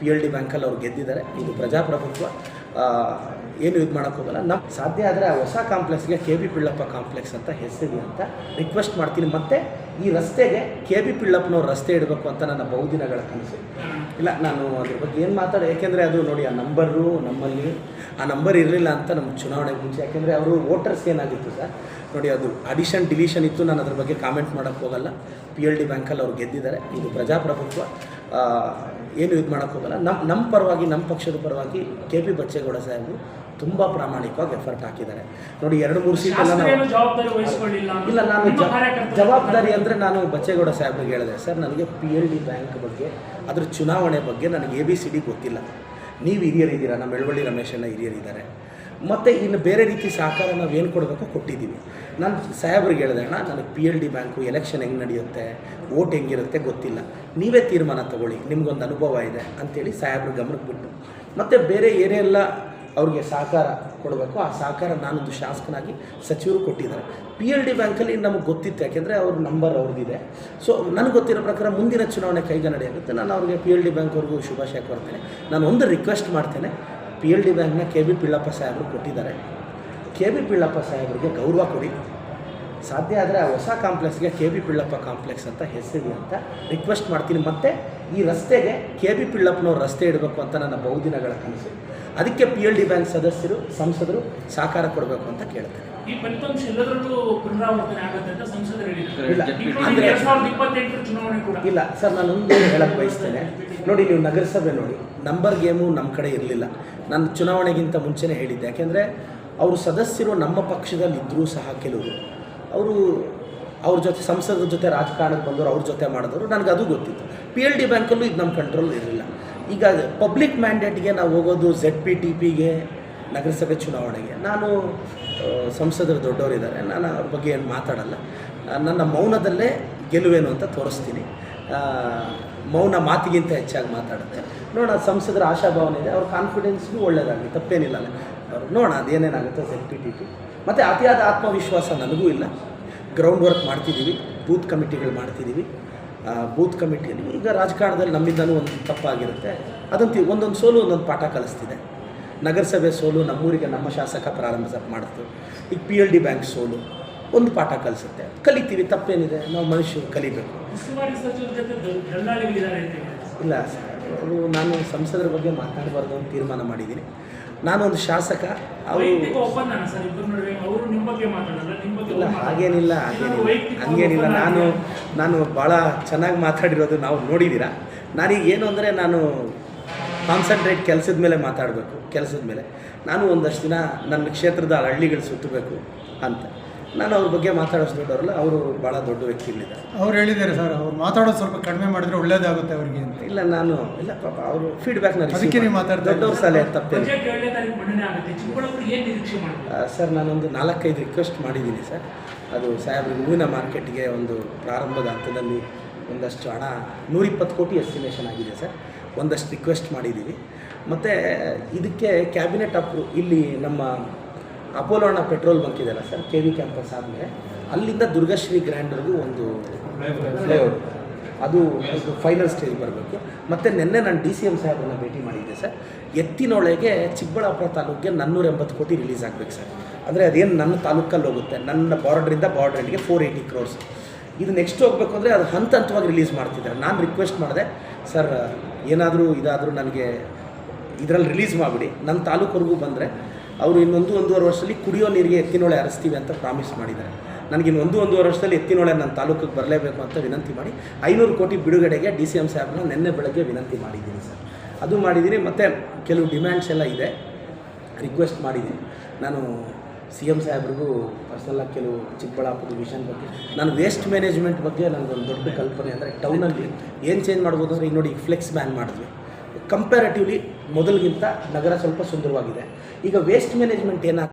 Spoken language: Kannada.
ಪಿ ಎಲ್ ಡಿ ಬ್ಯಾಂಕಲ್ಲಿ ಅವ್ರು ಗೆದ್ದಿದ್ದಾರೆ. ಇದು ಪ್ರಜಾಪ್ರಭುತ್ವ. ಏನು ಇದು ಮಾಡೋಕ್ಕೋಗಲ್ಲ ನಮ್ಮ ಸಾಧ್ಯ ಆದರೆ ಆ ಹೊಸ ಕಾಂಪ್ಲೆಕ್ಸ್ಗೆ ಕೆ ಬಿ ಪಿಳ್ಳಪ್ಪ ಕಾಂಪ್ಲೆಕ್ಸ್ ಅಂತ ಹೆಸರಿದೆ ಅಂತ ರಿಕ್ವೆಸ್ಟ್ ಮಾಡ್ತೀನಿ. ಮತ್ತು ಈ ರಸ್ತೆಗೆ ಕೆ ಬಿ ಪಿಳ್ಳಪ್ಪನವ್ರು ರಸ್ತೆ ಇಡಬೇಕು ಅಂತ ನನ್ನ ಬಹುದಿನಗಳ ಕನಸು. ಇಲ್ಲ, ನಾನು ಅದ್ರ ಬಗ್ಗೆ ಏನು ಮಾತಾಡ, ಯಾಕೆಂದರೆ ಅದು ನೋಡಿ ಆ ನಂಬರು ನಮ್ಮಲ್ಲಿ ಆ ನಂಬರ್ ಇರಲಿಲ್ಲ ಅಂತ ನಮ್ಮ ಚುನಾವಣೆಗೆ ಮುಂಚೆ. ಯಾಕೆಂದರೆ ಅವರು ವೋಟರ್ಸ್ ಏನಾಗಿತ್ತು ಸರ್? ನೋಡಿ, ಅದು ಅಡಿಷನ್ ಡಿಲೀಷನ್ ಇತ್ತು. ನಾನು ಅದ್ರ ಬಗ್ಗೆ ಕಾಮೆಂಟ್ ಮಾಡೋಕ್ಕೆ ಹೋಗಲ್ಲ. ಪಿ ಎಲ್ ಡಿ ಬ್ಯಾಂಕಲ್ಲಿ ಅವ್ರು ಗೆದ್ದಿದ್ದಾರೆ. ಇದು ಪ್ರಜಾಪ್ರಭುತ್ವ. ಏನು ಇದು ಮಾಡೋಕ್ಕೋಗಲ್ಲ ನಮ್ಮ ನಮ್ಮ ಪರವಾಗಿ ನಮ್ಮ ಪಕ್ಷದ ಪರವಾಗಿ ಕೆ ಪಿ ಬಚ್ಚೇಗೌಡ ಸಾಹೇಬರು ತುಂಬ ಪ್ರಾಮಾಣಿಕವಾಗಿ ಎಫರ್ಟ್ ಹಾಕಿದ್ದಾರೆ. ನೋಡಿ ಎರಡು ಮೂರು ಸೀಟೆಲ್ಲ ಇಲ್ಲ ನಾನು ಜವಾಬ್ದಾರಿ ಅಂದರೆ ನಾನು ಬಚ್ಚೇಗೌಡ ಸಾಹೇಬ್ರಿಗೆ ಹೇಳಿದೆ. ಸರ್ ನನಗೆ ಪಿ ಎಲ್ ಡಿ ಬ್ಯಾಂಕ್ ಬಗ್ಗೆ ಅದ್ರ ಚುನಾವಣೆ ಬಗ್ಗೆ ನನಗೆ ಎ ಬಿ ಸಿ ಡಿ ಗೊತ್ತಿಲ್ಲ. ನೀವು ಹಿರಿಯರಿದ್ದೀರಾ? ನಮ್ಮ ಬೆಳವಳ್ಳಿ ರಮೇಶಣ್ಣ ಹಿರಿಯರಿದ್ದಾರೆ. ಮತ್ತು ಇನ್ನು ಬೇರೆ ರೀತಿ ಸಹಕಾರ ನಾವು ಏನು ಕೊಡಬೇಕೋ ಕೊಟ್ಟಿದ್ದೀವಿ ನಾನು ಸಾಹೇಬ್ರಿಗೆ ಹೇಳಿದೆ, ಅಣ್ಣ, ನನಗೆ P L D bank election ಹೆಂಗೆ ನಡೆಯುತ್ತೆ? ಓಟ್ ಹೆಂಗಿರುತ್ತೆ ಗೊತ್ತಿಲ್ಲ. ನೀವೇ ತೀರ್ಮಾನ ತಗೊಳ್ಳಿ. ನಿಮಗೊಂದು ಅನುಭವ ಇದೆ. ಅಂತೇಳಿ ಸಾಹೇಬ್ರ ಗಮನಕ್ಕೆ ಬಿಟ್ಟು ಮತ್ತು ಬೇರೆ ಏನೆಲ್ಲ ಅವ್ರಿಗೆ ಸಹಕಾರ ಕೊಡಬೇಕು, ಆ ಸಹಕಾರ ನಾನೊಂದು ಶಾಸಕನಾಗಿ ಸಚಿವರು ಕೊಟ್ಟಿದ್ದಾರೆ. ಪಿ ಎಲ್ ಡಿ ಬ್ಯಾಂಕಲ್ಲಿ ನಮಗೆ ಗೊತ್ತಿತ್ತು, ಯಾಕೆಂದರೆ ಅವ್ರ ನಂಬರ್ ಅವ್ರದ್ದಿದೆ ಸೊ ನನಗೆ ಗೊತ್ತಿರೋ ಪ್ರಕಾರ ಮುಂದಿನ ಚುನಾವಣೆ ಕೈಗೆ ನಡೆಯುತ್ತೆ. ನಾನು ಅವ್ರಿಗೆ ಪಿ ಎಲ್ ಡಿ ಬ್ಯಾಂಕ್ ಅವ್ರಿಗೂ ಶುಭಾಶಯ ಕೊಡ್ತೇನೆ ನಾನು ಒಂದು ರಿಕ್ವೆಸ್ಟ್ ಮಾಡ್ತೇನೆ. ಪಿ ಎಲ್ ಡಿ ಬ್ಯಾಂಕ್ನ ಕೆ ಬಿ ಪಿಳ್ಳಪ್ಪ ಸಾಹೇಬರು ಕೊಟ್ಟಿದ್ದಾರೆ. ಕೆ ಬಿ ಪಿಳ್ಳಪ್ಪ ಸಾಹೇಬರಿಗೆ ಗೌರವ ಕೊಡಿ. ಸಾಧ್ಯ ಆದರೆ ಆ ಹೊಸ ಕಾಂಪ್ಲೆಕ್ಸ್ಗೆ ಕೆ ಬಿ ಪಿಳ್ಳಪ್ಪ ಕಾಂಪ್ಲೆಕ್ಸ್ ಅಂತ ಹೆಸರಿದೆ ಅಂತ ರಿಕ್ವೆಸ್ಟ್ ಮಾಡ್ತೀನಿ. ಮತ್ತು ಈ ರಸ್ತೆಗೆ ಕೆ ಬಿ ಪಿಳ್ಳಪ್ಪನವ್ರು ರಸ್ತೆ ಇಡಬೇಕು ಅಂತ ನನ್ನ ಬಹುದಿನಗಳ ಕನಸು. ಅದಕ್ಕೆ ಪಿ ಎಲ್ ಡಿ ಬ್ಯಾಂಕ್ ಸದಸ್ಯರು ಸಂಸದರು ಸಹಕಾರ ಕೊಡಬೇಕು ಅಂತ ಕೇಳ್ತಾರೆ. ಈ ಫಲಿತಾಂಶ ಎಲ್ಲದರಲ್ಲೂ ಪುನರಾವರ್ತನೆ ಆಗುತ್ತೆ ಅಂತ ಸಂಸದರು ಹೇಳಿದ್ದಾರೆ. ಇಲ್ಲ ಇನ್ನು ಅಂದರೆ ಎರಡ್ ಸಾವಿರದ ಕೂಡ. ಇಲ್ಲ ಸರ್ ನಾನೊಂದು ಹೇಳಕ್ಕೆ ಬಯಸ್ತೇನೆ. ನೋಡಿ ನೀವು ನಗರಸಭೆ ನೋಡಿ ನಂಬರ್ ಗೇಮು ನಮ್ಮ ಕಡೆ ಇರಲಿಲ್ಲ. ನಾನು ಚುನಾವಣೆಗಿಂತ ಮುಂಚೆನೇ ಹೇಳಿದ್ದೆ. ಯಾಕೆಂದರೆ ಅವರು ಸದಸ್ಯರು ನಮ್ಮ ಪಕ್ಷದಲ್ಲಿ ಇದ್ದರೂ ಸಹ ಕೆಲವರು. ಅವರು ಅವ್ರ ಜೊತೆ ಸಂಸದರ ಜೊತೆ ರಾಜಕಾರಣಕ್ಕೆ ಬಂದವರು ಅವ್ರ ಜೊತೆ ಮಾಡಿದವರು. ನನಗೆ ಅದು ಗೊತ್ತಿತ್ತು ಪಿ ಎಲ್ ಡಿ ಬ್ಯಾಂಕಲ್ಲೂ ಇದು ನಮ್ಮ ಕಂಟ್ರೋಲ್ ಇರಲಿಲ್ಲ. ಈಗ ಪಬ್ಲಿಕ್ ಮ್ಯಾಂಡೇಟ್ಗೆ ನಾವು ಹೋಗೋದು ಝೆಡ್ ಪಿ ಟಿ ಪಿಗೆ ನಗರಸಭೆ ಚುನಾವಣೆಗೆ. ನಾನು ಸಂಸದರು ದೊಡ್ಡವರಿದ್ದಾರೆ. ನಾನು ಅವ್ರ ಬಗ್ಗೆ ಏನು ಮಾತಾಡಲ್ಲ. ನನ್ನ ಮೌನದಲ್ಲೇ ಗೆಲುವೇನು ಅಂತ ತೋರಿಸ್ತೀನಿ. ಮೌನ ಮಾತಿಗಿಂತ ಹೆಚ್ಚಾಗಿ ಮಾತಾಡುತ್ತೆ. ನೋಡೋಣ, ಸಂಸದರ ಆಶಾಭಾವನೆ ಇದೆ. ಅವ್ರ ಕಾನ್ಫಿಡೆನ್ಸ್ಗೂ ಒಳ್ಳೆಯದಾಗಲಿ ತಪ್ಪೇನಿಲ್ಲ ಅವ್ರು ನೋಡೋಣ, ಅದೇನೇನಾಗುತ್ತೆ ಝೆಡ್ ಪಿ ಟಿ ಪಿ ಮತ್ತು ಅತಿಯಾದ ಆತ್ಮವಿಶ್ವಾಸ ನನಗೂ ಇಲ್ಲ. ಗ್ರೌಂಡ್ ವರ್ಕ್ ಮಾಡ್ತಿದ್ದೀವಿ ಬೂತ್ ಕಮಿಟಿಗಳು ಮಾಡ್ತಿದ್ದೀವಿ. ಬೂತ್ ಕಮಿಟಿಯಲ್ಲಿ ಈಗ ರಾಜಕಾರಣದಲ್ಲಿ ನಮ್ಮಿಂದನೂ ಒಂದು ತಪ್ಪಾಗಿರುತ್ತೆ. ಅದಂತ ಒಂದೊಂದು ಸೋಲು ಒಂದೊಂದು ಪಾಠ ಕಲಿಸ್ತಿದೆ. ನಗರಸಭೆ ಸೋಲು ನಮ್ಮೂರಿಗೆ ನಮ್ಮ ಶಾಸಕ ಪ್ರಾರಂಭ ಮಾಡಿತು ಈಗ ಪಿ ಎಲ್ ಡಿ ಬ್ಯಾಂಕ್ ಸೋಲು ಒಂದು ಪಾಠ ಕಲಿಸುತ್ತೆ. ಕಲಿತೀವಿ ತಪ್ಪೇನಿದೆ ನಾವು ಮನುಷ್ಯರು ಕಲಿಬೇಕು. ಇಲ್ಲ ಸರ್ ಅವರು ನಾನು ಸಂಸದರ ಬಗ್ಗೆ ಮಾತಾಡಬಾರ್ದು ಅಂತ ತೀರ್ಮಾನ ಮಾಡಿದ್ದೀನಿ. ನಾನು ಒಂದು ಶಾಸಕ ಅವರು ಇಲ್ಲ ಹಾಗೇನಿಲ್ಲ ಹಾಗೇನಿಲ್ಲ. ಹಂಗೇನಿಲ್ಲ. ನಾನು ನಾನು ಭಾಳ ಚೆನ್ನಾಗಿ ಮಾತಾಡಿರೋದು ನಾವು ನೋಡಿದ್ದೀರಾ ನಾನೀಗ ಏನು ಅಂದರೆ ನಾನು ಕಾನ್ಸಂಟ್ರೇಟ್ ಕೆಲಸದ ಮೇಲೆ ಮಾತಾಡಬೇಕು, ಕೆಲಸದ ಮೇಲೆ. ನಾನು ಒಂದಷ್ಟು ದಿನ ನನ್ನ ಕ್ಷೇತ್ರದ ಹಳ್ಳಿಗಳು ಸುತ್ತಬೇಕು ಅಂತ. ನಾನು ಅವ್ರ ಬಗ್ಗೆ ಮಾತಾಡೋಷ್ಟು ದೊಡ್ಡವ್ರಲ್ಲ ಅವರು ಭಾಳ ದೊಡ್ಡ ವ್ಯಕ್ತಿಗಳಿದ್ದಾರೆ. ಅವ್ರು ಹೇಳಿದ್ದಾರೆ ಸರ್ ಅವ್ರು ಮಾತಾಡೋದು ಸ್ವಲ್ಪ ಕಡಿಮೆ ಮಾಡಿದ್ರೆ ಒಳ್ಳೇದಾಗುತ್ತೆ ಅವರಿಗೆ ಅಂತ. ಇಲ್ಲ ನಾನು ಇಲ್ಲ ಪಾಪ ಅವರು ಫೀಡ್ಬ್ಯಾಕ್ನ ಅದಕ್ಕೆ ನೀವು ಮಾತಾಡ್ತಾ ದೊಡ್ಡವ್ರ ಸಲಹೆ ತಪ್ಪೇನು ಆ, ಸರ್ ನಾನೊಂದು ನಾಲ್ಕೈದು ರಿಕ್ವೆಸ್ಟ್ ಮಾಡಿದ್ದೀನಿ ಸರ್. ಅದು ಸಾಹೇಬ್ರ ಹೂವಿನ ಮಾರ್ಕೆಟ್ಗೆ ಒಂದು ಪ್ರಾರಂಭದ ಹಂತದಲ್ಲಿ ಒಂದಷ್ಟು ಹಣ ನೂರಿಪ್ಪತ್ತು ಕೋಟಿ ಎಸ್ಟಿಮೇಷನ್ ಆಗಿದೆ ಸರ್. ಒಂದಷ್ಟು ರಿಕ್ವೆಸ್ಟ್ ಮಾಡಿದ್ದೀವಿ. ಮತ್ತು ಇದಕ್ಕೆ ಕ್ಯಾಬಿನೆಟ್ ಅಪ್ರೂ ಇಲ್ಲಿ ನಮ್ಮ ಅಪೋಲೋ ಅಣ್ಣ ಪೆಟ್ರೋಲ್ ಬಂಕ್ ಇದೆಯಲ್ಲ ಸರ್ ಕೆ ವಿ ಕ್ಯಾಂಪಸ್ ಆದಮೇಲೆ ಅಲ್ಲಿಂದ ದುರ್ಗಶ್ರೀ ಗ್ರ್ಯಾಂಡ್ವರೆಗೂ ಒಂದು ಫ್ಲೇವರ್ ಅದು ಫೈನಲ್ ಸ್ಟೇಜ್ ಬರಬೇಕು. ಮತ್ತು ನಿನ್ನೆ ನಾನು ಡಿ ಸಿ ಎಂ ಸಾಹೇಬ್ರನ್ನ ಭೇಟಿ ಮಾಡಿದ್ದೆ ಸರ್. ಎತ್ತಿನೊಳಗೆ ಚಿಕ್ಕಬಳ್ಳಾಪುರ ತಾಲೂಕಿಗೆ ನಾನ್ನೂರ ಎಂಬತ್ತು ಕೋಟಿ ರಿಲೀಸ್ ಆಗಬೇಕು ಸರ್. ಅಂದರೆ ಅದೇನು ನನ್ನ ತಾಲೂಕಲ್ಲಿ ಹೋಗುತ್ತೆ? ನನ್ನ ಬಾರ್ಡ್ರಿಂದ ಬಾರ್ಡ್ರ್ ಎಂಡ್ಗೆ ಫೋರ್ ಏಯ್ಟಿ ಕ್ರೋರ್ಸ್ ಇದು ನೆಕ್ಸ್ಟ್ ಹೋಗಬೇಕು ಅಂದರೆ ಅದು ಹಂತ ಹಂತವಾಗಿ ರಿಲೀಸ್ ಮಾಡ್ತಿದ್ದಾರೆ. ನಾನು ರಿಕ್ವೆಸ್ಟ್ ಮಾಡಿದೆ ಸರ್ ಏನಾದರೂ ಇದಾದರೂ ನನಗೆ ಇದರಲ್ಲಿ ರಿಲೀಸ್ ಮಾಡಿಬಿಡಿ. ನನ್ನ ತಾಲೂಕವರೆಗೂ ಬಂದರೆ ಅವರು ಇನ್ನೊಂದು ಒಂದೂವರೆ ವರ್ಷದಲ್ಲಿ ಕುಡಿಯೋ ನೀರಿಗೆ ಎತ್ತಿನೊಳೆ ಹರಿಸ್ತೀವಿ ಅಂತ ಪ್ರಾಮಿಸ್ ಮಾಡಿದ್ದಾರೆ. ನನಗಿನ್ನು ಒಂದು ಒಂದೂವರೆ ವರ್ಷದಲ್ಲಿ ಎತ್ತಿನೊಳೆ ನನ್ನ ತಾಲೂಕಿಗೆ ಬರಲೇಬೇಕು ಅಂತ ವಿನಂತಿ ಮಾಡಿ ಐನೂರು ಕೋಟಿ ಬಿಡುಗಡೆಗೆ ಡಿ ಸಿ ಎಂ ಸಾಹೇಬ್ನ ನಿನ್ನೆ ಬೆಳಗ್ಗೆ ವಿನಂತಿ ಮಾಡಿದ್ದೀನಿ ಸರ್. ಅದು ಮಾಡಿದ್ದೀನಿ ಮತ್ತು ಕೆಲವು ಡಿಮ್ಯಾಂಡ್ಸ್ ಎಲ್ಲ ಇದೆ. ರಿಕ್ವೆಸ್ಟ್ ಮಾಡಿದ್ದೀನಿ. ನಾನು ಸಿ ಎಂ ಸಾಹೇಬ್ರಿಗೂ ಪರ್ಸನಲಾಗಿ ಕೆಲವು ಚಿಕ್ಕಬಳ್ಳಾಪುರದ ವಿಷನ್ ಬಗ್ಗೆ, ನಾನು ವೇಸ್ಟ್ ಮ್ಯಾನೇಜ್ಮೆಂಟ್ ಬಗ್ಗೆ ನನಗೊಂದು ದೊಡ್ಡ ಕಲ್ಪನೆ ಅಂದರೆ ಟೌನಲ್ಲಿ ಏನು ಚೇಂಜ್ ಮಾಡ್ಬೋದು ಅಂದರೆ ಈಗ ನೋಡಿ ಫ್ಲೆಕ್ಸ್ ಬ್ಯಾನ್ ಮಾಡಿದ್ವಿ. ಕಂಪ್ಯಾರಿಟಿವ್ಲಿ ಮೊದಲಿಗಿಂತ ನಗರ ಸ್ವಲ್ಪ ಸುಂದರವಾಗಿದೆ. ಈಗ ವೇಸ್ಟ್ ಮ್ಯಾನೇಜ್ಮೆಂಟ್ ಏನಾಗ್ತದೆ